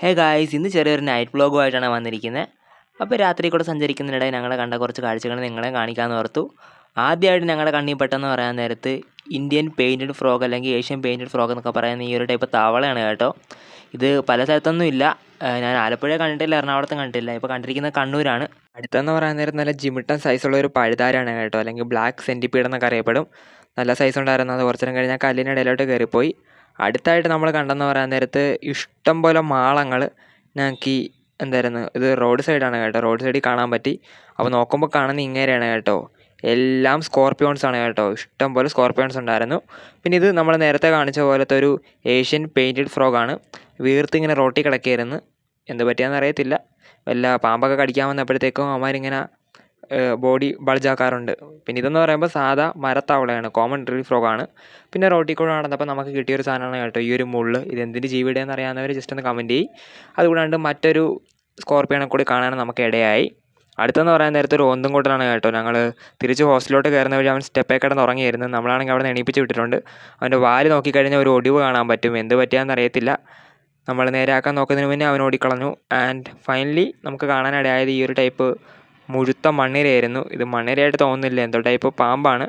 Hey guys ഇന്ന് ചെറിയൊരു night വ്ളോഗുമായിട്ടാണ് വന്നിരിക്കുന്നത് അപ്പോൾ രാത്രി കൂടെ സഞ്ചരിക്കുന്നതിനിടെ ഞങ്ങളെ കണ്ട കുറച്ച് കാഴ്ചകൾ നിങ്ങളെ കാണിക്കാമെന്ന് ഓർത്തു. ആദ്യമായിട്ട് ഞങ്ങളുടെ കണ്ണിൽ പെട്ടെന്ന് പറയാൻ നേരത്ത് ഇന്ത്യൻ പെയിന്റഡ് ഫ്രോഗ് അല്ലെങ്കിൽ ഏഷ്യൻ പെയിന്റഡ് ഫ്രോഗ് എന്നൊക്കെ പറയുന്ന ഈ ഒരു ടൈപ്പ് തവളയാണ് കേട്ടോ. ഇത് പല സ്ഥലത്തൊന്നും ഇല്ല. ഞാൻ ആലപ്പുഴ കണ്ടിട്ടില്ല എറണാകുളത്തും കണ്ടിട്ടില്ല. ഇപ്പോൾ കണ്ടിരിക്കുന്നത് കണ്ണൂരാണ്. അടുത്തെന്ന് പറയാൻ നേരം നല്ല ജിമിട്ടൻ സൈസുള്ള ഒരു പഴുതാരാണ് കേട്ടോ. അല്ലെങ്കിൽ ബ്ലാക്ക് സെന്റിപ്പീഡ് എന്നൊക്കെ അറിയപ്പെടും. നല്ല സൈസ് ഉണ്ടായിരുന്നു അത് കുറച്ചു നേരം കഴിഞ്ഞാൽ കല്ലിന്റെ ഇടയിലോട്ട് കയറിപ്പോയി അടുത്തായിട്ട് നമ്മൾ കണ്ടെന്ന് പറയാൻ നേരത്ത് ഇഷ്ടം പോലെ മാളങ്ങൾ ഞങ്ങൾക്ക് ഈ എന്തായിരുന്നു ഇത് റോഡ് സൈഡാണ് കേട്ടോ. റോഡ് സൈഡിൽ കാണാൻ പറ്റി. അപ്പോൾ നോക്കുമ്പോൾ കാണുന്ന ഇങ്ങനെയാണ് കേട്ടോ. എല്ലാം സ്കോർപ്പിയോൺസ് ആണ് കേട്ടോ. ഇഷ്ടം പോലെ സ്കോർപ്പിയോൺസ് ഉണ്ടായിരുന്നു. പിന്നെ ഇത് നമ്മൾ നേരത്തെ കാണിച്ച പോലത്തെ ഒരു ഏഷ്യൻ പെയിന്റഡ് ഫ്രോഗാണ് വീർത്ത് ഇങ്ങനെ റോട്ടി കിടക്കുകയായിരുന്നു എന്ത് പറ്റിയാന്ന് അറിയത്തില്ല. വല്ല പാമ്പൊക്കെ കടിക്കാൻ വന്നപ്പോഴത്തേക്കും അവന്മാരിങ്ങനെ ബോഡി ബൾജാക്കാറുണ്ട്. പിന്നെ ഇതെന്ന് പറയുമ്പോൾ സാധാ മരത്തവളയാണ്. Common tree ഫ്രോഗാണ്. പിന്നെ റോട്ടി കൂടെ നടന്നപ്പോൾ നമുക്ക് കിട്ടിയൊരു സാധനമാണ് കേട്ടോ ഈ ഒരു മുള്ള്. ഇത് എന്തിന്റെ ജീവിയുടെയെന്ന് അറിയാവുന്നവർ ജസ്റ്റ് ഒന്ന് കമന്റ് ചെയ്യും. അതുകൂടാണ്ട് മറ്റൊരു സ്കോർപ്പിയോനെ കൂടി കാണാൻ നമുക്ക് ഇടയായി. അടുത്തെന്ന് പറയാൻ നേരത്തെ ഒരു ഓന്തും കൂട്ടനാണ് കേട്ടോ. ഞങ്ങൾ തിരിച്ച് ഹോസ്റ്റലിലോട്ട് കയറുന്ന വഴി അവൻ സ്റ്റെപ്പേ കിടന്ന് ഉറങ്ങിയിരുന്നു. നമ്മളാണെങ്കിൽ അവിടെ നിന്ന് എണീപ്പിച്ച് വിട്ടിട്ടുണ്ട്. അവന്റെ വാൽ നോക്കിക്കഴിഞ്ഞാൽ ഒരു ഒടിവ് കാണാൻ പറ്റും. എന്ത് പറ്റിയാന്ന് അറിയത്തില്ല. നമ്മൾ നേരെയാക്കാൻ നോക്കുന്നതിന് മുന്നേ അവൻ ഓടിക്കളഞ്ഞു. ആൻഡ് ഫൈനലി നമുക്ക് കാണാനിടയായത് ഈ ഒരു ടൈപ്പ് മുഴുത്ത മണ്ണിരയായിരുന്നു. ഇത് മണ്ണിരയായിട്ട് തോന്നുന്നില്ല. എന്തോ ടൈപ്പ് പാമ്പാണ്.